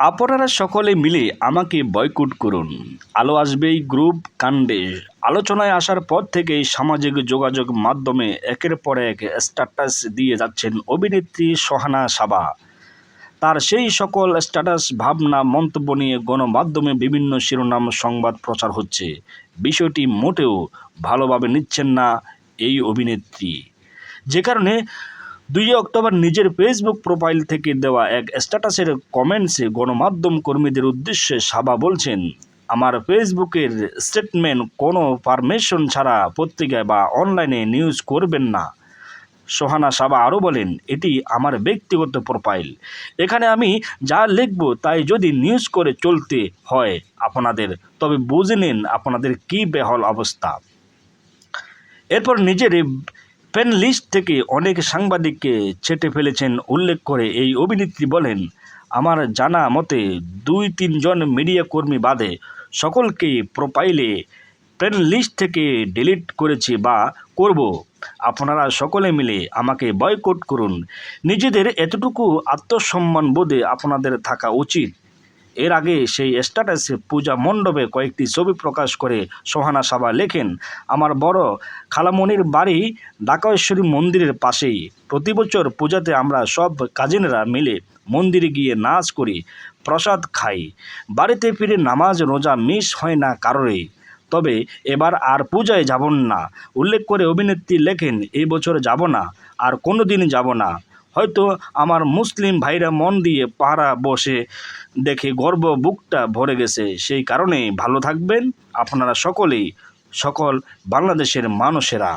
আপনারা সকলে মিলে আমাকে বয়কট করুন। আলো আসবেই গ্রুপ কাণ্ডে। আলোচনায় আসার পর থেকেই সামাজিক যোগাযোগ মাধ্যমে একের পর এক স্ট্যাটাস দিয়ে যাচ্ছেন অভিনেত্রী সোহানা সাবা। তার সেই সকল স্ট্যাটাস ভাবনা, মন্তব্য নিয়ে গণমাধ্যমে বিভিন্ন শিরোনাম সংবাদ প্রচার হচ্ছে। বিষয়টি মোটেও ভালোভাবে নিচ্ছেন না এই অভিনেত্রী। যে কারণে দুই অক্টোবর নিজের ফেসবুক প্রোফাইল থেকে দেওয়া এক স্ট্যাটাসের কমেন্টসে গণমাধ্যম কর্মীদের উদ্দেশ্যে সাবা বলছেন, আমার ফেসবুকের স্টেটমেন্ট কোনো পারমিশন ছাড়া পত্রিকায় বা অনলাইনে নিউজ করবেন না। সোহানা সাবা আরও বলেন, এটি আমার ব্যক্তিগত প্রোফাইল এখানে আমি যা লিখব তাই যদি নিউজ করে চলতে হয় আপনাদের, তবে বুঝে নিন আপনাদের কী বেহল অবস্থা। এরপর নিজের পেন লিস্ট থেকে অনেক সাংবাদিককে ছেটে ফেলেছেন, উল্লেখ করে এই অভিনেত্রী বলেন, আমার জানা মতে দুই তিনজন মিডিয়া কর্মী বাদে সকলকে প্রোফাইলে পেন লিস্ট থেকে ডিলিট করেছি বা করব। আপনারা সকলে মিলে আমাকে বয়কট করুন। নিজেদের এতটুকু আত্মসম্মান বোধে আপনাদের থাকা উচিত। এর আগে সেই স্ট্যাটাসে পূজা মণ্ডপে কয়েকটি ছবি প্রকাশ করে সোহানা সাবা লেখেন, আমার বড় খালামণির বাড়ি ডাকেশ্বরী মন্দিরের পাশেই। প্রতি বছর পূজাতে আমরা সব কাজিনরা মিলে মন্দিরে গিয়ে নাচ করি, প্রসাদ খাই। বাড়িতে ফিরে নামাজ, রোজা মিস হয় না কারোরই। তবে এবার আর পূজায় যাব না। উল্লেখ করে অভিনেত্রী লেখেন, এই বছর যাব না, আর কোনো দিন যাব না। হয়তো আমার মুসলিম ভাইরা মন দিয়ে পাড়া বসে দেখে গর্ব বুকটা ভরে গেছে। সেই কারণেই ভালো থাকবেন। আপনারা সকলেই, সকল বাংলাদেশের মানুষেরা।